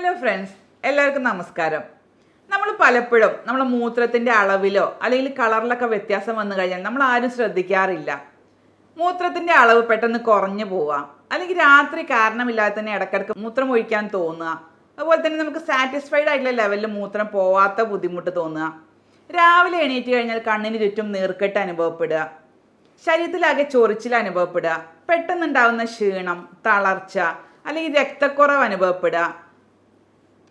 Hello friends എല്ലാവർക്കും നമസ്കാരം. നമ്മൾ പലപ്പോഴും നമ്മൾ മൂത്രത്തിന്റെ അളവിലോ അല്ലെങ്കിൽ കളറിലൊക്കെ വ്യത്യാസം വന്നു കഴിഞ്ഞാൽ നമ്മൾ ആരും ശ്രദ്ധിക്കാറില്ല. മൂത്രത്തിന്റെ അളവ് പെട്ടെന്ന് കുറഞ്ഞു പോവാം അല്ലെങ്കിൽ രാത്രി കാരണമില്ലാതെ തന്നെ ഇടയ്ക്കിടയ്ക്ക് മൂത്രം ഒഴിക്കാൻ തോന്നുക. അതുപോലെ തന്നെ നമുക്ക് സാറ്റിസ്ഫൈഡ് ആയിട്ടുള്ള ലെവലിൽ മൂത്രം പോവാത്ത ബുദ്ധിമുട്ട് തോന്നുക. രാവിലെ എണീറ്റ് കഴിഞ്ഞാൽ കണ്ണിന് ചുറ്റും നീർക്കെട്ട് അനുഭവപ്പെടുക. ശരീരത്തിലാകെ ചൊറിച്ചിൽ അനുഭവപ്പെടുക. പെട്ടെന്നുണ്ടാവുന്ന ക്ഷീണം തളർച്ച അല്ലെങ്കിൽ രക്തക്കുറവ് അനുഭവപ്പെടുക.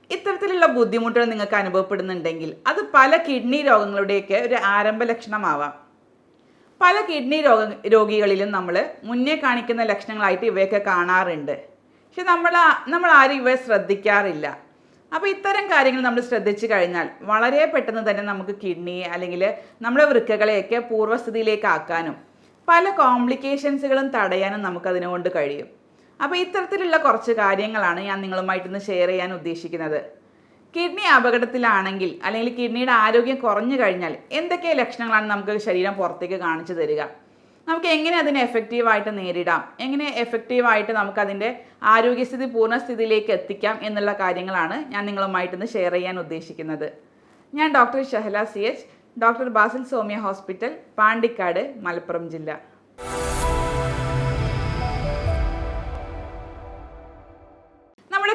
ഇത്തരത്തിലുള്ള ബുദ്ധിമുട്ടുകൾ നിങ്ങൾക്ക് അനുഭവപ്പെടുന്നുണ്ടെങ്കിൽ അത് പല കിഡ്നി രോഗങ്ങളുടെയൊക്കെ ഒരു ആരംഭ ലക്ഷണമാവാം. പല കിഡ്നി രോഗ രോഗികളിലും നമ്മൾ മുന്നേ കാണിക്കുന്ന ലക്ഷണങ്ങളായിട്ട് ഇവയൊക്കെ കാണാറുണ്ട്. പക്ഷെ നമ്മൾ നമ്മൾ ആരും ഇവയെ ശ്രദ്ധിക്കാറില്ല. അപ്പോൾ ഇത്തരം കാര്യങ്ങൾ നമ്മൾ ശ്രദ്ധിച്ചു കഴിഞ്ഞാൽ വളരെ പെട്ടെന്ന് തന്നെ നമുക്ക് കിഡ്നി അല്ലെങ്കിൽ നമ്മുടെ വൃക്കകളെയൊക്കെ പൂർവസ്ഥിതിയിലേക്ക് ആക്കാനും പല കോംപ്ലിക്കേഷൻസുകളും തടയാനും നമുക്കതിനെ കൊണ്ട് കഴിയും. അപ്പോൾ ഇത്തരത്തിലുള്ള കുറച്ച് കാര്യങ്ങളാണ് ഞാൻ നിങ്ങളുമായിട്ടൊന്ന് ഷെയർ ചെയ്യാൻ ഉദ്ദേശിക്കുന്നത്. കിഡ്നി അപകടത്തിലാണെങ്കിൽ അല്ലെങ്കിൽ കിഡ്നിയുടെ ആരോഗ്യം കുറഞ്ഞു കഴിഞ്ഞാൽ എന്തൊക്കെ ലക്ഷണങ്ങളാണ് നമുക്ക് ശരീരം പുറത്തേക്ക് കാണിച്ചു തരിക? നമുക്ക് എങ്ങനെ അതിനെ എഫക്റ്റീവായിട്ട് നേരിടാം? എങ്ങനെ എഫക്റ്റീവായിട്ട് നമുക്ക് അതിന്റെ ആരോഗ്യസ്ഥിതി പൂർണസ്ഥിതിയിലേക്ക് എത്തിക്കാം എന്നുള്ള കാര്യങ്ങളാണ് ഞാൻ നിങ്ങളുമായിട്ടൊന്ന് ഷെയർ ചെയ്യാൻ ഉദ്ദേശിക്കുന്നത്. ഞാൻ doctor Shahala C H doctor Basil Somiya hospital Pandikkad Malappuram ജില്ല.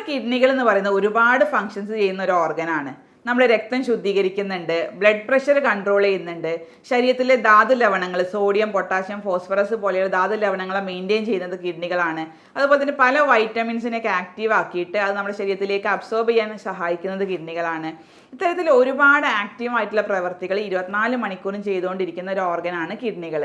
കിഡ്നികൾ എന്ന് പറയുന്നത് ഒരുപാട് ഫങ്ഷൻസ് ചെയ്യുന്ന ഒരു ഓർഗനാണ് നമ്മൾ രക്തം ശുദ്ധീകരിക്കുന്നുണ്ട് ബ്ലഡ് പ്രഷർ കൺട്രോൾ ചെയ്യുന്നുണ്ട് ശരീരത്തിലെ ധാതു ലവണങ്ങൾ സോഡിയം പൊട്ടാഷ്യം ഫോസ്ഫറസ് പോലെയുള്ള ധാതു ലവണങ്ങളെ മെയിന്റെയിൻ ചെയ്യുന്നത് കിഡ്നികളാണ് അതുപോലെ തന്നെ പല വൈറ്റമിൻസിനെയൊക്കെ ആക്റ്റീവ് ആക്കിയിട്ട് അത് നമ്മുടെ ശരീരത്തിലേക്ക് അബ്സോർബ് ചെയ്യാൻ സഹായിക്കുന്നത് കിഡ്നികളാണ് ഇത്തരത്തിൽ ഒരുപാട് ആക്റ്റീവായിട്ടുള്ള പ്രവർത്തികൾ ഇരുപത്തിനാല് മണിക്കൂറും ചെയ്തുകൊണ്ടിരിക്കുന്ന ഒരു ഓർഗനാണ് കിഡ്നികൾ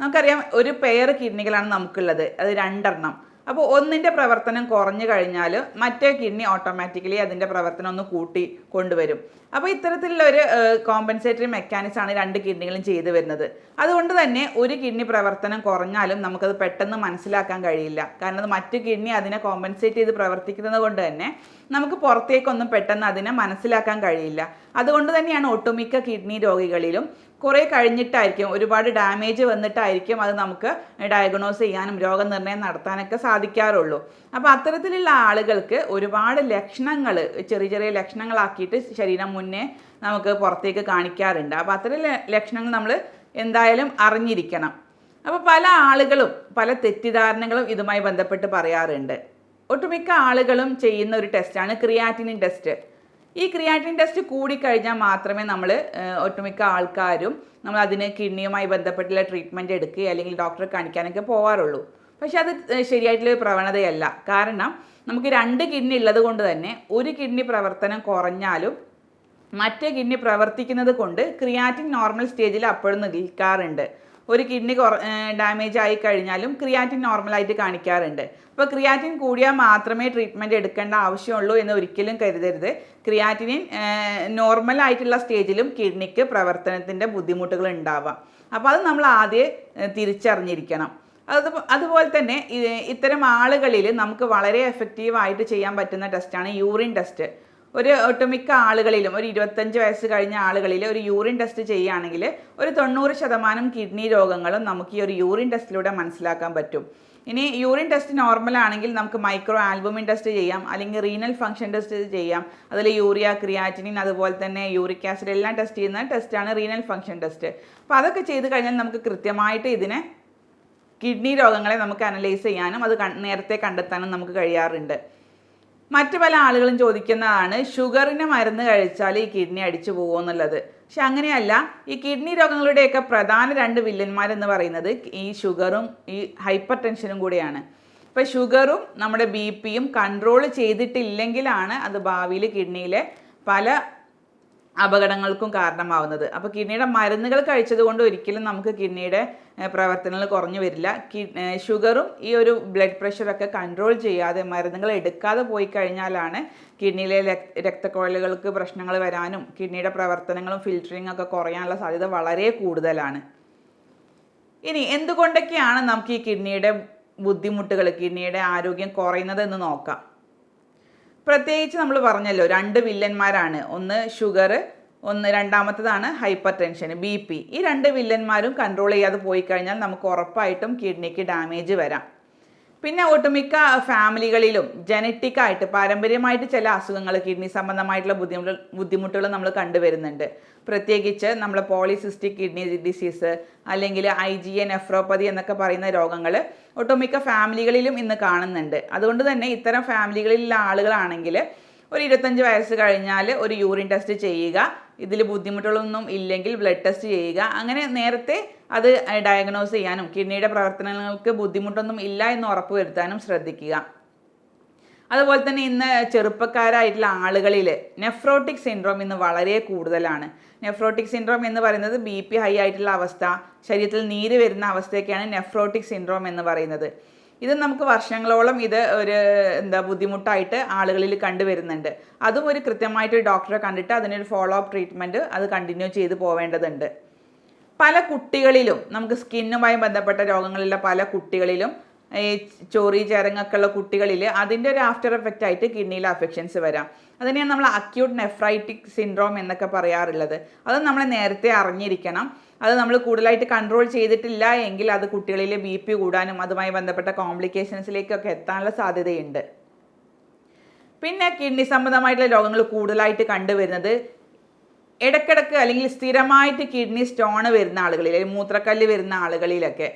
നമുക്കറിയാം ഒരു പെയർ കിഡ്നികളാണ് നമുക്കുള്ളത്. അത് രണ്ടെണ്ണം. അപ്പോൾ ഒന്നിന്റെ പ്രവർത്തനം കുറഞ്ഞു കഴിഞ്ഞാൽ മറ്റേ കിഡ്നി ഓട്ടോമാറ്റിക്കലി അതിന്റെ പ്രവർത്തനം ഒന്ന് കൂട്ടി കൊണ്ടുവരും. അപ്പോൾ ഇത്തരത്തിലുള്ള ഒരു കോമ്പൻസേറ്ററി ആണ് രണ്ട് കിഡ്നികളും ചെയ്തു വരുന്നത്. അതുകൊണ്ട് തന്നെ ഒരു കിഡ്നി പ്രവർത്തനം കുറഞ്ഞാലും നമുക്കത് പെട്ടെന്ന് മനസ്സിലാക്കാൻ കഴിയില്ല. കാരണം അത് മറ്റു കിഡ്നി അതിനെ കോമ്പൻസേറ്റ് ചെയ്ത് പ്രവർത്തിക്കുന്നത് കൊണ്ട് തന്നെ നമുക്ക് പുറത്തേക്കൊന്നും പെട്ടെന്ന് അതിനെ മനസ്സിലാക്കാൻ കഴിയില്ല. അതുകൊണ്ട് തന്നെയാണ് ഒട്ടുമിക്ക കിഡ്നി രോഗികളിലും കുറേ കഴിഞ്ഞിട്ടായിരിക്കും ഒരുപാട് ഡാമേജ് വന്നിട്ടായിരിക്കും അത് നമുക്ക് ഡയഗ്നോസ് ചെയ്യാനും രോഗനിർണയം നടത്താനൊക്കെ സാധിക്കാറുള്ളൂ. അപ്പോൾ അത്തരത്തിലുള്ള ആളുകൾക്ക് ഒരുപാട് ലക്ഷണങ്ങൾ ചെറിയ ചെറിയ ലക്ഷണങ്ങളാക്കിയിട്ട് ശരീരം മുന്നേ നമുക്ക് പുറത്തേക്ക് കാണിക്കാറുണ്ട്. അപ്പോൾ അത്തരം ലക്ഷണങ്ങൾ നമ്മൾ എന്തായാലും അറിഞ്ഞിരിക്കണം. അപ്പോൾ പല ആളുകളും പല തെറ്റിദ്ധാരണകളും ഇതുമായി ബന്ധപ്പെട്ട് പറയാറുണ്ട്. ഒട്ടുമിക്ക ആളുകളും ചെയ്യുന്ന ഒരു ടെസ്റ്റാണ് ക്രിയാറ്റിനിൻ ടെസ്റ്റ് ഈ ക്രിയാറ്റിൻ ടെസ്റ്റ് കൂടിക്കഴിഞ്ഞാൽ മാത്രമേ നമ്മൾ ഒട്ടുമിക്ക ആൾക്കാരും നമ്മൾ അതിന് കിഡ്നിയുമായി ബന്ധപ്പെട്ടുള്ള ട്രീറ്റ്മെന്റ് എടുക്കുക അല്ലെങ്കിൽ ഡോക്ടറെ കാണിക്കാനൊക്കെ പോകാറുള്ളൂ പക്ഷെ അത് ശരിയായിട്ടുള്ള പ്രവണതയല്ല. കാരണം നമുക്ക് രണ്ട് കിഡ്നി ഉള്ളത് കൊണ്ട് തന്നെ ഒരു കിഡ്നി പ്രവർത്തനം കുറഞ്ഞാലും മറ്റേ കിഡ്നി പ്രവർത്തിക്കുന്നത് കൊണ്ട് ക്രിയാറ്റിൻ നോർമൽ സ്റ്റേജിൽ അപ്പോഴും നിൽക്കാറുണ്ട്. ഒരു കിഡ്നി കുറ ഡാമേജ് ആയി കഴിഞ്ഞാലും ക്രിയാറ്റിൻ നോർമലായിട്ട് കാണിക്കാറുണ്ട്. അപ്പോൾ ക്രിയാറ്റിൻ കൂടിയാൽ മാത്രമേ ട്രീറ്റ്മെന്റ് എടുക്കേണ്ട ആവശ്യമുള്ളൂ എന്ന് ഒരിക്കലും കരുതരുത്. ക്രിയാറ്റിനിൻ നോർമൽ ആയിട്ടുള്ള സ്റ്റേജിലും കിഡ്നിക്ക് പ്രവർത്തനത്തിന്റെ ബുദ്ധിമുട്ടുകൾ ഉണ്ടാവാം. അപ്പോൾ അത് നമ്മൾ ആദ്യം തിരിച്ചറിഞ്ഞിരിക്കണം. അത് അതുപോലെ തന്നെ ഇത്തരം ആളുകളിൽ നമുക്ക് വളരെ എഫക്റ്റീവായിട്ട് ചെയ്യാൻ പറ്റുന്ന ടെസ്റ്റാണ് യൂറിൻ ടെസ്റ്റ് ഒരു ഒട്ടുമിക്ക ആളുകളിലും ഒരു ഇരുപത്തഞ്ച് വയസ്സ് കഴിഞ്ഞ ആളുകളിൽ ഒരു യൂറിൻ ടെസ്റ്റ് ചെയ്യുകയാണെങ്കിൽ ഒരു തൊണ്ണൂറ് ശതമാനം കിഡ്നി രോഗങ്ങളും നമുക്ക് ഈ ഒരു യൂറിൻ ടെസ്റ്റിലൂടെ മനസ്സിലാക്കാൻ പറ്റും. ഇനി യൂറിൻ ടെസ്റ്റ് നോർമൽ ആണെങ്കിൽ നമുക്ക് മൈക്രോ ആൽബുമിൻ ടെസ്റ്റ് ചെയ്യാം അല്ലെങ്കിൽ റീനൽ ഫംഗ്ഷൻ ടെസ്റ്റ് ചെയ്യാം അതിൽ യൂറിയ ക്രിയാറ്റിനിൻ അതുപോലെ തന്നെ യൂറിക് ആസിഡ് എല്ലാം ടെസ്റ്റ് ചെയ്യുന്ന ടെസ്റ്റാണ് റീനൽ ഫംഗ്ഷൻ ടെസ്റ്റ്. അപ്പോൾ അതൊക്കെ ചെയ്ത് കഴിഞ്ഞാൽ നമുക്ക് കൃത്യമായിട്ട് ഇതിനെ കിഡ്നി രോഗങ്ങളെ നമുക്ക് അനലൈസ് ചെയ്യാനും അത് നേരത്തെ കണ്ടെത്താനും നമുക്ക് കഴിയാറുണ്ട്. മറ്റു പല ആളുകളും ചോദിക്കുന്നതാണ് ഷുഗറിന് മരുന്ന് കഴിച്ചാൽ ഈ കിഡ്നി അടിച്ചു പോകുമോ എന്നുള്ളത്. പക്ഷെ അങ്ങനെയല്ല. ഈ കിഡ്നി രോഗങ്ങളുടെയൊക്കെ പ്രധാന രണ്ട് വില്ലന്മാരെന്ന് പറയുന്നത് ഈ ഷുഗറും ഈ ഹൈപ്പർ ടെൻഷനും കൂടിയാണ്. ഇപ്പോൾ ഷുഗറും നമ്മുടെ ബി പിയും കൺട്രോൾ ചെയ്തിട്ടില്ലെങ്കിലാണ് അത് ഭാവിയിൽ കിഡ്നിയിലെ പല അപകടങ്ങൾക്കും കാരണമാവുന്നത്. അപ്പോൾ കിഡ്നിയുടെ മരുന്നുകൾ കഴിച്ചത് കൊണ്ട് ഒരിക്കലും നമുക്ക് കിഡ്നിയുടെ പ്രവർത്തനങ്ങൾ കുറഞ്ഞു വരില്ല. ഷുഗറും ഈ ഒരു ബ്ലഡ് പ്രഷറൊക്കെ കൺട്രോൾ ചെയ്യാതെ മരുന്നുകൾ എടുക്കാതെ പോയി കഴിഞ്ഞാലാണ് കിഡ്നിയിലെ രക്- രക്തക്കുഴലുകൾക്ക് പ്രശ്നങ്ങൾ വരാനും കിഡ്നിയുടെ പ്രവർത്തനങ്ങളും ഫിൽറ്ററിംഗ് ഒക്കെ കുറയാനുള്ള സാധ്യത വളരെ കൂടുതലാണ്. ഇനി എന്തുകൊണ്ടൊക്കെയാണ് നമുക്ക് ഈ കിഡ്നിയുടെ ബുദ്ധിമുട്ടുകൾ കിഡ്നിയുടെ ആരോഗ്യം കുറയുന്നത് എന്ന് നോക്കാം. പ്രത്യേകിച്ച് നമ്മൾ പറഞ്ഞല്ലോ രണ്ട് വില്ലന്മാരാണ്. ഒന്ന് ഷുഗർ ഒന്ന് രണ്ടാമത്തതാണ് ഹൈപ്പർ ടെൻഷൻ ബി പി ഈ രണ്ട് വില്ലന്മാരും കൺട്രോൾ ചെയ്യാതെ പോയി കഴിഞ്ഞാൽ നമുക്ക് ഉറപ്പായിട്ടും കിഡ്നിക്ക് ഡാമേജ് വരാം. പിന്നെ ഒട്ടുമിക്ക ഫാമിലികളിലും ജനറ്റിക്കായിട്ട് പാരമ്പര്യമായിട്ട് ചില അസുഖങ്ങൾ കിഡ്നി സംബന്ധമായിട്ടുള്ള ബുദ്ധിമുട്ട് ബുദ്ധിമുട്ടുകൾ നമ്മൾ കണ്ടുവരുന്നുണ്ട്. പ്രത്യേകിച്ച് നമ്മൾ പോളിസിസ്റ്റിക് കിഡ്നി ഡിസീസ് അല്ലെങ്കിൽ ഐ ജി എ നെഫ്രോപ്പതി എന്നൊക്കെ പറയുന്ന രോഗങ്ങൾ ഒട്ടുമിക്ക ഫാമിലികളിലും ഇന്ന് കാണുന്നുണ്ട്. അതുകൊണ്ട് തന്നെ ഇത്തരം ഫാമിലികളിലുള്ള ആളുകളാണെങ്കിൽ ഒരു ഇരുപത്തഞ്ച് വയസ്സ് കഴിഞ്ഞാൽ ഒരു യൂറിൻ ടെസ്റ്റ് ചെയ്യുക ഇതിൽ ബുദ്ധിമുട്ടുകളൊന്നും ഇല്ലെങ്കിൽ ബ്ലഡ് ടെസ്റ്റ് ചെയ്യുക അങ്ങനെ നേരത്തെ അത് ഡയഗ്നോസ് ചെയ്യാനും കിഡ്നിയുടെ പ്രവർത്തനങ്ങൾക്ക് ബുദ്ധിമുട്ടൊന്നും ഇല്ല എന്ന് ഉറപ്പുവരുത്താനും ശ്രദ്ധിക്കുക. അതുപോലെ തന്നെ ഇന്ന് ചെറുപ്പക്കാരായിട്ടുള്ള ആളുകളിൽ നെഫ്രോട്ടിക് സിൻഡ്രോം ഇന്ന് വളരെ കൂടുതലാണ്. നെഫ്രോട്ടിക് സിൻഡ്രോം എന്ന് പറയുന്നത് ബി പി ഹൈ ആയിട്ടുള്ള അവസ്ഥ ശരീരത്തിൽ നീര് വരുന്ന അവസ്ഥയൊക്കെയാണ് നെഫ്രോട്ടിക് സിൻഡ്രോം എന്ന് പറയുന്നത്. ഇത് നമുക്ക് വർഷങ്ങളോളം ഇത് ഒരു എന്താ ബുദ്ധിമുട്ടായിട്ട് ആളുകളിൽ കണ്ടുവരുന്നുണ്ട്. അതും ഒരു കൃത്യമായിട്ട് ഡോക്ടറെ കണ്ടിട്ട് അതിനൊരു ഫോളോ അപ്പ് ട്രീറ്റ്മെന്റ് അത് കണ്ടിന്യൂ ചെയ്ത് പോവേണ്ടതുണ്ട്. പല കുട്ടികളിലും നമുക്ക് സ്കിന്നുമായി ബന്ധപ്പെട്ട രോഗങ്ങളുള്ള പല കുട്ടികളിലും ഈ ചോറി ചരങ്ങൊക്കെ ഉള്ള കുട്ടികളിൽ അതിന്റെ ഒരു ആഫ്റ്റർ എഫക്റ്റ് ആയിട്ട് കിഡ്നിയിൽ അഫെക്ഷൻസ് വരാം. അതിനെയാണ് നമ്മൾ അക്യൂട്ട് നെഫ്രൈറ്റിക് സിൻഡ്രോം എന്നൊക്കെ പറയാറുള്ളത്. അത് നമ്മൾ നേരത്തെ അറിഞ്ഞിരിക്കണം. അത് നമ്മൾ കൂടുതലായിട്ട് കൺട്രോൾ ചെയ്തിട്ടില്ല എങ്കിൽ അത് കുട്ടികളിലെ ബി പി കൂടാനും അതുമായി ബന്ധപ്പെട്ട കോംപ്ലിക്കേഷൻസിലേക്കൊക്കെ എത്താനുള്ള സാധ്യതയുണ്ട്. പിന്നെ കിഡ്നി സംബന്ധമായിട്ടുള്ള രോഗങ്ങൾ കൂടുതലായിട്ട് കണ്ടുവരുന്നത് ഇടക്കിടക്ക് അല്ലെങ്കിൽ സ്ഥിരമായിട്ട് കിഡ്നി സ്റ്റോൺ വരുന്ന ആളുകളിൽ അല്ലെങ്കിൽ മൂത്രക്കല്ല് വരുന്ന ആളുകളിലൊക്കെ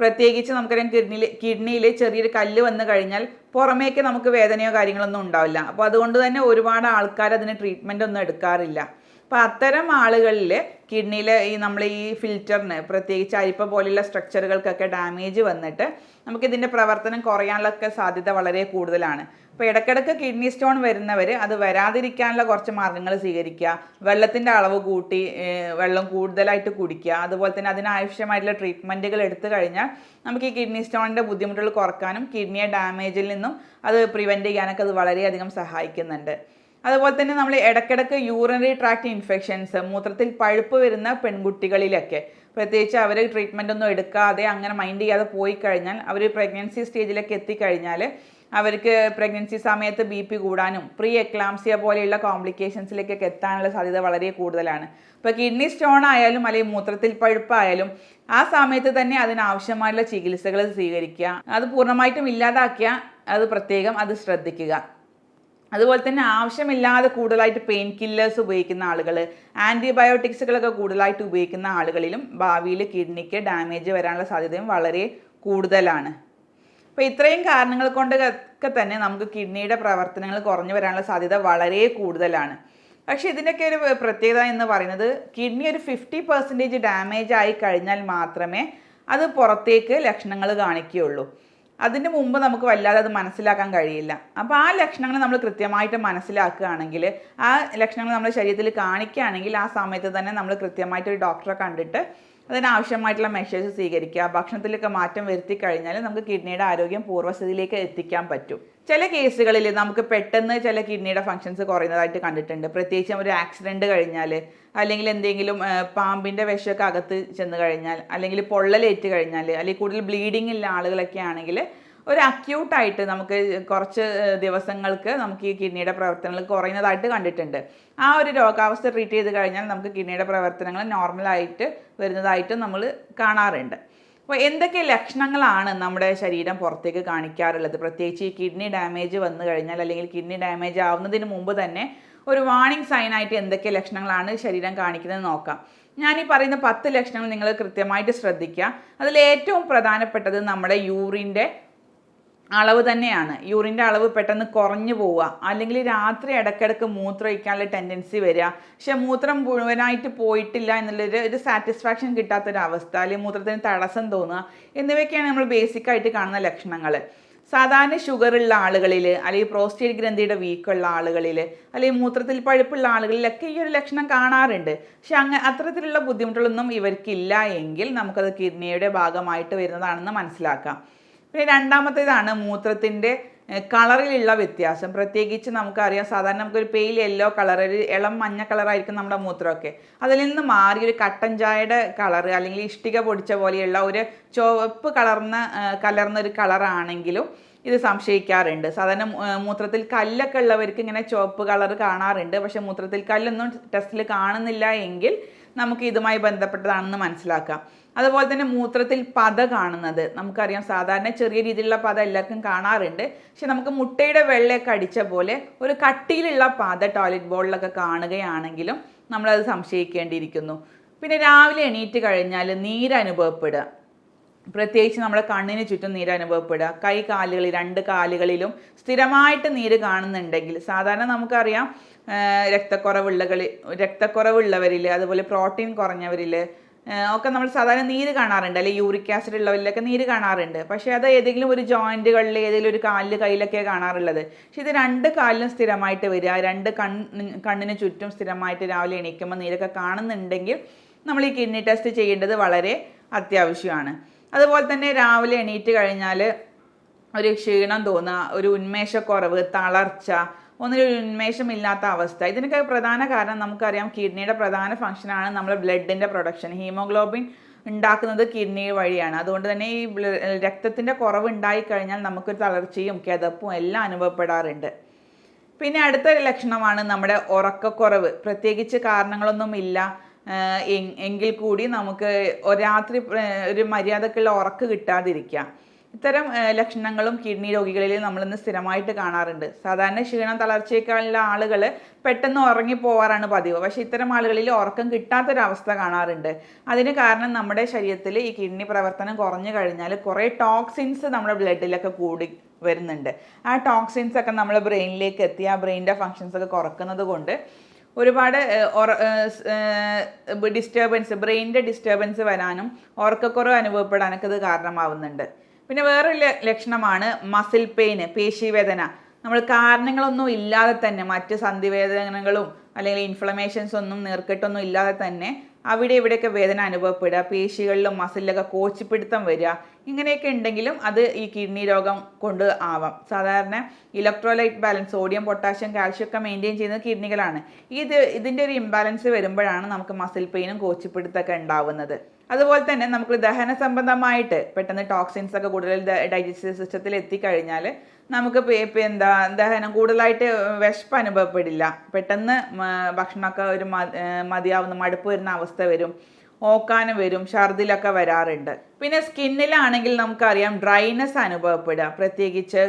പ്രത്യേകിച്ച് നമുക്കറിയാം കിഡ്നിയിൽ കിഡ്നിയിൽ ചെറിയൊരു കല്ല് വന്നു കഴിഞ്ഞാൽ പുറമേക്ക് നമുക്ക് വേദനയോ കാര്യങ്ങളൊന്നും ഉണ്ടാവില്ല. അപ്പോൾ അതുകൊണ്ട് തന്നെ ഒരുപാട് ആൾക്കാർ അതിന് ട്രീറ്റ്മെന്റ് ഒന്നും എടുക്കാറില്ല. അപ്പോൾ അത്തരം ആളുകളിൽ കിഡ്നിയിൽ ഈ നമ്മൾ ഈ ഫിൽറ്ററിന് പ്രത്യേകിച്ച് അരിപ്പ പോലെയുള്ള സ്ട്രക്ചറുകൾക്കൊക്കെ ഡാമേജ് വന്നിട്ട് നമുക്കിതിന്റെ പ്രവർത്തനം കുറയാനുള്ളൊക്കെ സാധ്യത വളരെ കൂടുതലാണ്. അപ്പോൾ ഇടയ്ക്കിടയ്ക്ക് കിഡ്നി സ്റ്റോൺ വരുന്നവർ അത് വരാതിരിക്കാനുള്ള കുറച്ച് മാർഗങ്ങൾ സ്വീകരിക്കുക വെള്ളത്തിന്റെ അളവ് കൂട്ടി വെള്ളം കൂടുതലായിട്ട് കുടിക്കുക അതുപോലെ തന്നെ അതിനാവശ്യമായിട്ടുള്ള ട്രീറ്റ്മെന്റുകൾ എടുത്തു കഴിഞ്ഞാൽ നമുക്ക് ഈ കിഡ്നി സ്റ്റോണിന്റെ ബുദ്ധിമുട്ടുകൾ കുറക്കാനും കിഡ്നിയെ ഡാമേജിൽ നിന്നും അത് പ്രിവെന്റ് ചെയ്യാനൊക്കെ അത് വളരെയധികം സഹായിക്കുന്നുണ്ട്. അതുപോലെ തന്നെ നമ്മൾ ഇടയ്ക്കിടയ്ക്ക് യൂറിനറി ട്രാക്ട് ഇൻഫെക്ഷൻസ് മൂത്രത്തിൽ പഴുപ്പ് വരുന്ന പെൺകുട്ടികളിലൊക്കെ. പ്രത്യേകിച്ച് അവർ ട്രീറ്റ്മെന്റ് ഒന്നും എടുക്കാതെ അങ്ങനെ മൈൻഡ് ചെയ്യാതെ പോയി കഴിഞ്ഞാൽ അവർ പ്രഗ്നൻസി സ്റ്റേജിലൊക്കെ എത്തിക്കഴിഞ്ഞാൽ അവർക്ക് പ്രഗ്നൻസി സമയത്ത് ബി പി കൂടാനും പ്രീ എക്ലാംസിയ പോലെയുള്ള കോംപ്ലിക്കേഷൻസിലേക്കൊക്കെ എത്താനുള്ള സാധ്യത വളരെ കൂടുതലാണ്. ഇപ്പോൾ കിഡ്നി സ്റ്റോൺ ആയാലും അല്ലെങ്കിൽ മൂത്രത്തിൽ പഴുപ്പായാലും ആ സമയത്ത് തന്നെ അതിനാവശ്യമായുള്ള ചികിത്സകൾ സ്വീകരിക്കുക. അത് പൂർണമായിട്ടും ഇല്ലാതാക്കിയാൽ അത് പ്രത്യേകം അത് ശ്രദ്ധിക്കുക. അതുപോലെ തന്നെ ആവശ്യമില്ലാതെ കൂടുതലായിട്ട് പെയിൻ കില്ലേഴ്സ് ഉപയോഗിക്കുന്ന ആളുകൾ ആന്റിബയോട്ടിക്സുകളൊക്കെ കൂടുതലായിട്ട് ഉപയോഗിക്കുന്ന ആളുകളിലും ഭാവിയിൽ കിഡ്നിക്ക് ഡാമേജ് വരാനുള്ള സാധ്യതയും വളരെ കൂടുതലാണ്. അപ്പോൾ ഇത്രയും കാരണങ്ങൾ കൊണ്ടൊക്കെ തന്നെ നമുക്ക് കിഡ്നിയുടെ പ്രവർത്തനങ്ങൾ കുറഞ്ഞു വരാനുള്ള സാധ്യത വളരെ കൂടുതലാണ്. പക്ഷേ ഇതിന്റെയൊക്കെ ഒരു പ്രത്യേകത എന്ന് പറയുന്നത് കിഡ്നി ഒരു ഫിഫ്റ്റി പെർസെന്റേജ് ഡാമേജ് ആയി കഴിഞ്ഞാൽ മാത്രമേ അത് പുറത്തേക്ക് ലക്ഷണങ്ങൾ കാണിക്കുകയുള്ളൂ. അതിന് മുമ്പ് നമുക്ക് വല്ലാതെ അത് മനസ്സിലാക്കാൻ കഴിയില്ല. അപ്പോൾ ആ ലക്ഷണങ്ങൾ നമ്മൾ കൃത്യമായിട്ട് മനസ്സിലാക്കുകയാണെങ്കിൽ ആ ലക്ഷണങ്ങൾ നമ്മുടെ ശരീരത്തിൽ കാണിക്കുകയാണെങ്കിൽ ആ സമയത്ത് തന്നെ നമ്മൾ കൃത്യമായിട്ട് ഒരു ഡോക്ടറെ കണ്ടിട്ട് അതിനാവശ്യമായിട്ടുള്ള മെഷേഴ്സ് സ്വീകരിക്കുക ഭക്ഷണത്തിലൊക്കെ മാറ്റം വരുത്തി കഴിഞ്ഞാൽ നമുക്ക് കിഡ്നിയുടെ ആരോഗ്യം പൂർവസ്ഥിതിയിലേക്ക് എത്തിക്കാൻ പറ്റും. ചില കേസുകളിൽ നമുക്ക് പെട്ടെന്ന് ചില കിഡ്നിയുടെ ഫങ്ഷൻസ് കുറയുന്നതായിട്ട് കണ്ടിട്ടുണ്ട്. പ്രത്യേകിച്ചും ഒരു ആക്സിഡന്റ് കഴിഞ്ഞാൽ അല്ലെങ്കിൽ എന്തെങ്കിലും പാമ്പിന്റെ വിഷമൊക്കെ അകത്ത് ചെന്ന് കഴിഞ്ഞാൽ അല്ലെങ്കിൽ പൊള്ളലേറ്റ് കഴിഞ്ഞാൽ അല്ലെങ്കിൽ കൂടുതൽ ബ്ലീഡിംഗ് ഉള്ള ആളുകളൊക്കെ ആണെങ്കിൽ ഒരു അക്യൂട്ടായിട്ട് നമുക്ക് കുറച്ച് ദിവസങ്ങൾക്ക് നമുക്ക് ഈ കിഡ്നിയുടെ പ്രവർത്തനങ്ങൾ കുറയുന്നതായിട്ട് കണ്ടിട്ടുണ്ട്. ആ ഒരു രോഗാവസ്ഥ ട്രീറ്റ് ചെയ്ത് കഴിഞ്ഞാൽ നമുക്ക് കിഡ്നിയുടെ പ്രവർത്തനങ്ങൾ നോർമലായിട്ട് വരുന്നതായിട്ട് നമ്മൾ കാണാറുണ്ട്. അപ്പോൾ എന്തൊക്കെ ലക്ഷണങ്ങളാണ് നമ്മുടെ ശരീരം പുറത്തേക്ക് കാണിക്കാറുള്ളത്? പ്രത്യേകിച്ച് ഈ കിഡ്നി ഡാമേജ് വന്നു കഴിഞ്ഞാൽ അല്ലെങ്കിൽ കിഡ്നി ഡാമേജ് ആവുന്നതിന് മുമ്പ് തന്നെ ഒരു വാണിംഗ് സൈനായിട്ട് എന്തൊക്കെ ലക്ഷണങ്ങളാണ് ശരീരം കാണിക്കുന്നത് നോക്കാം. ഞാൻ ഈ പറയുന്ന പത്ത് ലക്ഷണങ്ങൾ നിങ്ങൾ കൃത്യമായിട്ട് ശ്രദ്ധിക്കുക. അതിൽ ഏറ്റവും പ്രധാനപ്പെട്ടത് നമ്മുടെ യൂറിന്റെ അളവ് തന്നെയാണ്. യൂറിന്റെ അളവ് പെട്ടെന്ന് കുറഞ്ഞു പോവുക. അല്ലെങ്കിൽ രാത്രി ഇടയ്ക്കിടയ്ക്ക് മൂത്രം ഒഴിക്കാനുള്ള ടെൻഡൻസി വരിക. പക്ഷെ മൂത്രം മുഴുവനായിട്ട് പോയിട്ടില്ല എന്നുള്ളൊരു ഒരു സാറ്റിസ്ഫാക്ഷൻ കിട്ടാത്തൊരവസ്ഥ അല്ലെങ്കിൽ മൂത്രത്തിന് തടസ്സം തോന്നുക എന്നിവയൊക്കെയാണ് നമ്മൾ ബേസിക്കായിട്ട് കാണുന്ന ലക്ഷണങ്ങൾ. സാധാരണ ഷുഗർ ഉള്ള ആളുകളിൽ അല്ലെങ്കിൽ പ്രോസ്റ്റേറ്റ് ഗ്രന്ഥിയുടെ വീക്കുള്ള ആളുകളിൽ അല്ലെങ്കിൽ മൂത്രത്തിൽ പഴുപ്പുള്ള ആളുകളിലൊക്കെ ഈ ഒരു ലക്ഷണം കാണാറുണ്ട്. പക്ഷെ അങ്ങ് അത്തരത്തിലുള്ള ബുദ്ധിമുട്ടുകളൊന്നും ഇവർക്കില്ല എങ്കിൽ നമുക്കത് കിഡ്നിയുടെ ഭാഗമായിട്ട് വരുന്നതാണെന്ന് മനസ്സിലാക്കാം. പിന്നെ രണ്ടാമത്തേതാണ് മൂത്രത്തിന്റെ കളറിലുള്ള വ്യത്യാസം. പ്രത്യേകിച്ച് നമുക്കറിയാം സാധാരണ നമുക്കൊരു പെയിൽ യെല്ലോ കളർ ഒരു ഇളം മഞ്ഞ കളറായിരിക്കും നമ്മുടെ മൂത്രമൊക്കെ. അതിൽ നിന്ന് മാറി ഒരു കട്ടൻ ചായയുടെ കളർ അല്ലെങ്കിൽ ഇഷ്ടിക പൊടിച്ച പോലെയുള്ള ഒരു ചുവപ്പ് കളർന്ന കലർന്ന ഒരു കളറാണെങ്കിലും ഇത് സംശയിക്കാറുണ്ട്. സാധാരണ മൂത്രത്തിൽ കല്ലൊക്കെ ഉള്ളവർക്ക് ഇങ്ങനെ ചുവപ്പ് കളർ കാണാറുണ്ട്. പക്ഷെ മൂത്രത്തിൽ കല്ലൊന്നും ടെസ്റ്റിൽ കാണുന്നില്ല എങ്കിൽ നമുക്ക് ഇതുമായി ബന്ധപ്പെട്ടതാണെന്ന് മനസ്സിലാക്കാം. അതുപോലെ തന്നെ മൂത്രത്തിൽ പത കാണുന്നത്. നമുക്കറിയാം സാധാരണ ചെറിയ രീതിയിലുള്ള പത എല്ലാവർക്കും കാണാറുണ്ട്. പക്ഷെ നമുക്ക് മുട്ടയുടെ വെള്ളയൊക്കെ അടിച്ച പോലെ ഒരു കട്ടിയിലുള്ള പത ടോയ്ലറ്റ് ബോളിലൊക്കെ കാണുകയാണെങ്കിലും നമ്മളത് സംശയിക്കേണ്ടിയിരിക്കുന്നു. പിന്നെ രാവിലെ എണീറ്റ് കഴിഞ്ഞാൽ നീരനുഭവപ്പെടുക പ്രത്യേകിച്ച് നമ്മുടെ കണ്ണിന് ചുറ്റും നീര് അനുഭവപ്പെടുക. കൈ കാലുകളിൽ രണ്ട് കാലുകളിലും സ്ഥിരമായിട്ട് നീര് കാണുന്നുണ്ടെങ്കിൽ സാധാരണ നമുക്കറിയാം രക്തക്കുറവുള്ളകളിൽ രക്തക്കുറവുള്ളവരിൽ അതുപോലെ പ്രോട്ടീൻ കുറഞ്ഞവരിൽ ഒക്കെ നമ്മൾ സാധാരണ നീര് കാണാറുണ്ട് അല്ലെങ്കിൽ യൂറിക് ആസിഡ് ഉള്ളവരിലൊക്കെ നീര് കാണാറുണ്ട്. പക്ഷേ അത് ഏതെങ്കിലും ഒരു ജോയിന്റുകളിൽ ഏതെങ്കിലും ഒരു കാലിൽ കയ്യിലൊക്കെ കാണാറുള്ളത്. പക്ഷെ ഇത് രണ്ട് കാലിലും സ്ഥിരമായിട്ട് വരിക രണ്ട് കണ്ണ് കണ്ണിന് ചുറ്റും സ്ഥിരമായിട്ട് രാവിലെ എണീക്കുമ്പോൾ നീരൊക്കെ കാണുന്നുണ്ടെങ്കിൽ നമ്മൾ ഈ കിഡ്നി ടെസ്റ്റ് ചെയ്യേണ്ടത് വളരെ അത്യാവശ്യമാണ്. അതുപോലെ തന്നെ രാവിലെ എണീറ്റ് കഴിഞ്ഞാൽ ഒരു ക്ഷീണം തോന്നുക ഒരു ഉന്മേഷക്കുറവ് തളർച്ച ഒന്നിനൊരു ഉന്മേഷമില്ലാത്ത അവസ്ഥ. ഇതിനൊക്കെ പ്രധാന കാരണം നമുക്കറിയാം കിഡ്നിയുടെ പ്രധാന ഫംഗ്ഷനാണ് നമ്മുടെ ബ്ലഡിന്റെ പ്രൊഡക്ഷൻ ഹീമോഗ്ലോബിൻ ഉണ്ടാക്കുന്നത് കിഡ്നി വഴിയാണ്. അതുകൊണ്ട് തന്നെ ഈ രക്തത്തിന്റെ കുറവ് ഉണ്ടായിക്കഴിഞ്ഞാൽ നമുക്കൊരു തളർച്ചയും കിതപ്പും എല്ലാം അനുഭവപ്പെടാറുണ്ട്. പിന്നെ അടുത്ത ലക്ഷണമാണ് നമ്മുടെ ഉറക്കക്കുറവ്. പ്രത്യേകിച്ച് കാരണങ്ങളൊന്നുമില്ല. എങ്കിൽ കൂടി നമുക്ക് രാത്രി ഒരു മര്യാദക്കുള്ള ഉറക്ക് കിട്ടാതിരിക്കുക. ഇത്തരം ലക്ഷണങ്ങളും കിഡ്നി രോഗികളിൽ നമ്മളിന്ന് സ്ഥിരമായിട്ട് കാണാറുണ്ട്. സാധാരണ ക്ഷീണം തളർച്ചയൊക്കെയുള്ള ആളുകൾ പെട്ടെന്ന് ഉറങ്ങിപ്പോവാറാണ് പതിവ്. പക്ഷേ ഇത്തരം ആളുകളിൽ ഉറക്കം കിട്ടാത്തൊരവസ്ഥ കാണാറുണ്ട്. അതിന് കാരണം നമ്മുടെ ശരീരത്തിൽ ഈ കിഡ്നി പ്രവർത്തനം കുറഞ്ഞു കഴിഞ്ഞാൽ കുറേ ടോക്സിൻസ് നമ്മുടെ ബ്ലഡിലൊക്കെ കൂടി വരുന്നുണ്ട്. ആ ടോക്സിൻസ് ഒക്കെ നമ്മൾ ബ്രെയിനിലേക്ക് എത്തി ആ ബ്രെയിനിന്റെ ഫങ്ഷൻസ് ഒക്കെ കുറക്കുന്നത് കൊണ്ട് ഒരുപാട് ഡിസ്റ്റർബൻസ് ബ്രെയിനിന്റെ ഡിസ്റ്റർബൻസ് വരാനും ഉറക്കക്കുറവ് അനുഭവപ്പെടാനൊക്കെ ഇത് കാരണമാവുന്നുണ്ട്. പിന്നെ വേറൊരു ലക്ഷണമാണ് മസിൽ പെയിൻ പേശിവേദന നമ്മൾ കാരണങ്ങളൊന്നും ഇല്ലാതെ തന്നെ മറ്റ് സന്ധിവേദനകളും അല്ലെങ്കിൽ ഇൻഫ്ലമേഷൻസ് ഒന്നും നീർക്കെട്ടൊന്നും ഇല്ലാതെ തന്നെ അവിടെ ഇവിടെയൊക്കെ വേദന അനുഭവപ്പെടുക പേശികളിലും മസിലൊക്കെ കോച്ചിപ്പിടുത്തം വരിക ഇങ്ങനെയൊക്കെ ഉണ്ടെങ്കിലും അത് ഈ കിഡ്നി രോഗം കൊണ്ട് ആവാം. സാധാരണ electrolyte balance sodium potassium calcium ഒക്കെ മെയിന്റെയിൻ ചെയ്യുന്നത് കിഡ്നികളാണ് ഇത് ഇതിന്റെ ഒരു ഇംബാലൻസ് വരുമ്പോഴാണ് നമുക്ക് മസിൽ പെയിനും കോച്ചിപ്പിടുത്തൊക്കെ ഉണ്ടാവുന്നത്. അതുപോലെ തന്നെ നമുക്ക് ദഹന സംബന്ധമായിട്ട് പെട്ടെന്ന് ടോക്സിൻസ് ഒക്കെ കൂടുതൽ ഡൈജസ്റ്റീവ് സിസ്റ്റത്തിൽ എത്തിക്കഴിഞ്ഞാൽ നമുക്ക് എന്താ ദഹനം കൂടുതലായിട്ട് വിശപ്പ് അനുഭവപ്പെടില്ല. പെട്ടെന്ന് ഭക്ഷണമൊക്കെ ഒരു മതിയാവുന്ന മടുപ്പ് വരുന്ന അവസ്ഥ വരും. ഓക്കാനം വരും. ഛർദിലൊക്കെ വരാറുണ്ട്. പിന്നെ സ്കിന്നിലാണെങ്കിൽ നമുക്കറിയാം ഡ്രൈനെസ് അനുഭവപ്പെടുക. പ്രത്യേകിച്ച്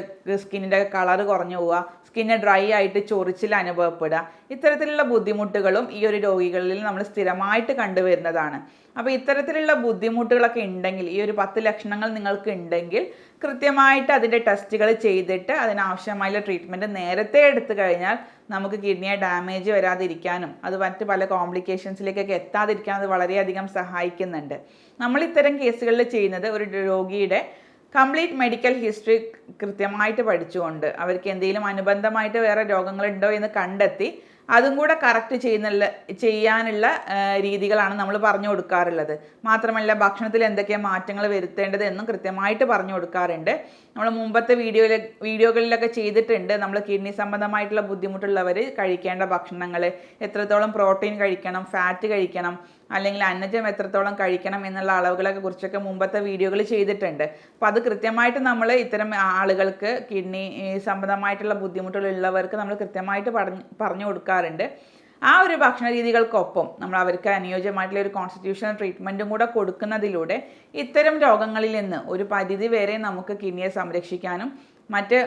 സ്കിന്നിന്റെ കളർ കുറഞ്ഞു പോവുക സ്കിന്ന് ഡ്രൈ ആയിട്ട് ചൊറിച്ചിൽ അനുഭവപ്പെടുക. ഇത്തരത്തിലുള്ള ബുദ്ധിമുട്ടുകളും ഈ ഒരു രോഗികളിൽ നമ്മൾ സ്ഥിരമായിട്ട് കണ്ടുവരുന്നതാണ്. അപ്പോൾ ഇത്തരത്തിലുള്ള ബുദ്ധിമുട്ടുകളൊക്കെ ഉണ്ടെങ്കിൽ ഈ ഒരു പത്ത് ലക്ഷണങ്ങൾ നിങ്ങൾക്ക് ഉണ്ടെങ്കിൽ കൃത്യമായിട്ട് അതിന്റെ ടെസ്റ്റുകൾ ചെയ്തിട്ട് അതിനാവശ്യമായുള്ള ട്രീറ്റ്മെന്റ് നേരത്തെ എടുത്തു കഴിഞ്ഞാൽ നമുക്ക് കിഡ്നിയെ ഡാമേജ് വരാതിരിക്കാനും അത് മറ്റ് പല കോംപ്ലിക്കേഷൻസിലേക്കൊക്കെ എത്താതിരിക്കാനും അത് വളരെയധികം സഹായിക്കുന്നുണ്ട്. നമ്മൾ ഇത്തരം കേസുകളിൽ ചെയ്യുന്നത് ഒരു രോഗിയുടെ കംപ്ലീറ്റ് മെഡിക്കൽ ഹിസ്റ്ററി കൃത്യമായിട്ട് പഠിച്ചുകൊണ്ട് അവർക്ക് എന്തെങ്കിലും അനുബന്ധമായിട്ട് വേറെ രോഗങ്ങളുണ്ടോ എന്ന് കണ്ടെത്തി അതും കൂടെ കറക്റ്റ് ചെയ്യുന്ന ചെയ്യാനുള്ള രീതികളാണ് നമ്മൾ പറഞ്ഞു കൊടുക്കാറുള്ളത്. മാത്രമല്ല ഭക്ഷണത്തിൽ എന്തൊക്കെ മാറ്റങ്ങൾ വരുത്തേണ്ടത് എന്നും കൃത്യമായിട്ട് പറഞ്ഞു കൊടുക്കാറുണ്ട്. നമ്മൾ മുമ്പത്തെ വീഡിയോയിൽ വീഡിയോകളിലൊക്കെ ചെയ്തിട്ടുണ്ട്. നമ്മൾ കിഡ്നി സംബന്ധമായിട്ടുള്ള ബുദ്ധിമുട്ടുള്ളവർ കഴിക്കേണ്ട ഭക്ഷണങ്ങൾ എത്രത്തോളം പ്രോട്ടീൻ കഴിക്കണം ഫാറ്റ് കഴിക്കണം അല്ലെങ്കിൽ അന്നജം എത്രത്തോളം കഴിക്കണം എന്നുള്ള അളവുകളൊക്കെ കുറിച്ചൊക്കെ മുമ്പത്തെ വീഡിയോകൾ ചെയ്തിട്ടുണ്ട്. അപ്പോൾ അത് കൃത്യമായിട്ട് നമ്മൾ ഇത്തരം ആളുകൾക്ക് കിഡ്നി സംബന്ധമായിട്ടുള്ള ബുദ്ധിമുട്ടുകളുള്ളവർക്ക് നമ്മൾ കൃത്യമായിട്ട് പറഞ്ഞു പറഞ്ഞു കൊടുക്കാറുണ്ട്. ആ ഒരു ഭക്ഷണ രീതികൾക്കൊപ്പം നമ്മൾ അവർക്ക് അനുയോജ്യമായിട്ടുള്ള ഒരു കോൺസ്റ്റിറ്റ്യൂഷണൽ ട്രീറ്റ്മെന്റും കൂടെ കൊടുക്കുന്നതിലൂടെ ഇത്തരം രോഗങ്ങളിൽ നിന്ന് ഒരു പരിധി വരെ നമുക്ക് കിഡ്നിയെ സംരക്ഷിക്കാനും മറ്റ്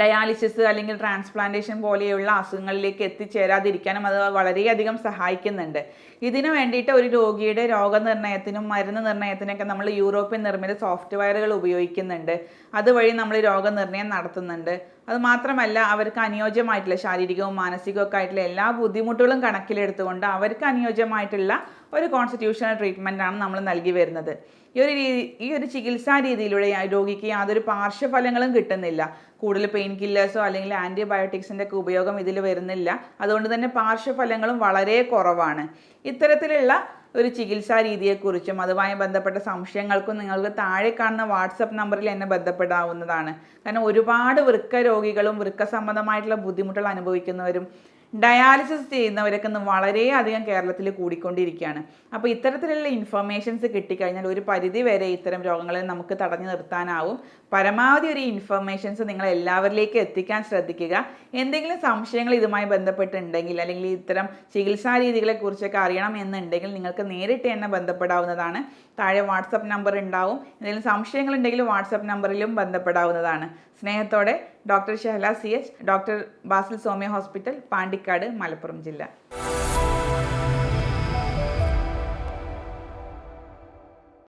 ഡയാലിസിസ് അല്ലെങ്കിൽ ട്രാൻസ്പ്ലാന്റേഷൻ പോലെയുള്ള അസുഖങ്ങളിലേക്ക് എത്തിച്ചേരാതിരിക്കാനും അത് വളരെയധികം സഹായിക്കുന്നുണ്ട്. ഇതിനു വേണ്ടിയിട്ട് ഒരു രോഗിയുടെ രോഗനിർണയത്തിനും മരുന്ന് നിർണയത്തിനൊക്കെ നമ്മൾ യൂറോപ്യൻ നിർമ്മിത സോഫ്റ്റ്വെയറുകൾ ഉപയോഗിക്കുന്നുണ്ട്. അതുവഴി നമ്മൾ രോഗനിർണയം നടത്തുന്നുണ്ട്. അതുമാത്രമല്ല അവർക്ക് അനുയോജ്യമായിട്ടുള്ള ശാരീരികവും മാനസികവും ഒക്കെ ആയിട്ടുള്ള എല്ലാ ബുദ്ധിമുട്ടുകളും കണക്കിലെടുത്തുകൊണ്ട് അവർക്ക് അനുയോജ്യമായിട്ടുള്ള ഒരു കോൺസ്റ്റിറ്റ്യൂഷണൽ ട്രീറ്റ്മെന്റാണ് നമ്മൾ നൽകി വരുന്നത്. ഈ ഒരു രീതി ഈ ഒരു ചികിത്സാ രീതിയിലൂടെ രോഗിക്ക് യാതൊരു പാർശ്വഫലങ്ങളും കിട്ടുന്നില്ല. കൂടുതൽ പെയിൻ കില്ലേഴ്സോ അല്ലെങ്കിൽ ആന്റിബയോട്ടിക്സിന്റെ ഒക്കെ ഉപയോഗം ഇതിൽ വരുന്നില്ല. അതുകൊണ്ട് തന്നെ പാർശ്വഫലങ്ങളും വളരെ കുറവാണ്. ഇത്തരത്തിലുള്ള ഒരു ചികിത്സാ രീതിയെക്കുറിച്ചും അതുമായി ബന്ധപ്പെട്ട സംശയങ്ങൾക്കും നിങ്ങൾക്ക് താഴെ കാണുന്ന വാട്സപ്പ് നമ്പറിൽ എന്നെ ബന്ധപ്പെടാവുന്നതാണ്. കാരണം ഒരുപാട് വൃക്ക രോഗികളും വൃക്ക സംബന്ധമായിട്ടുള്ള ബുദ്ധിമുട്ടുകൾ അനുഭവിക്കുന്നവരും ഡയാലിസിസ് ചെയ്യുന്നവരൊക്കെ ഇന്ന് വളരെയധികം കേരളത്തിൽ കൂടിക്കൊണ്ടിരിക്കുകയാണ്. അപ്പോൾ ഇത്തരത്തിലുള്ള ഇൻഫർമേഷൻസ് കിട്ടിക്കഴിഞ്ഞാൽ ഒരു പരിധി വരെ ഇത്തരം രോഗങ്ങളെ നമുക്ക് തടഞ്ഞു നിർത്താനാവും. പരമാവധി ഒരു ഇൻഫർമേഷൻസ് നിങ്ങൾ എല്ലാവരിലേക്ക് എത്തിക്കാൻ ശ്രദ്ധിക്കുക. എന്തെങ്കിലും സംശയങ്ങൾ ഇതുമായി ബന്ധപ്പെട്ടുണ്ടെങ്കിൽ അല്ലെങ്കിൽ ഇത്തരം ചികിത്സാ രീതികളെ കുറിച്ചൊക്കെ അറിയണം എന്നുണ്ടെങ്കിൽ നിങ്ങൾക്ക് നേരിട്ട് തന്നെ ബന്ധപ്പെടാവുന്നതാണ്. താഴെ വാട്സപ്പ് നമ്പർ ഉണ്ടാവും. എന്തെങ്കിലും സംശയങ്ങൾ ഉണ്ടെങ്കിൽ വാട്സപ്പ് നമ്പറിലും ബന്ധപ്പെടാവുന്നതാണ്. സ്നേഹത്തോടെ doctor Shahala C H doctor Basil Soumya hospital Pandikkad Malappuram ജില്ല.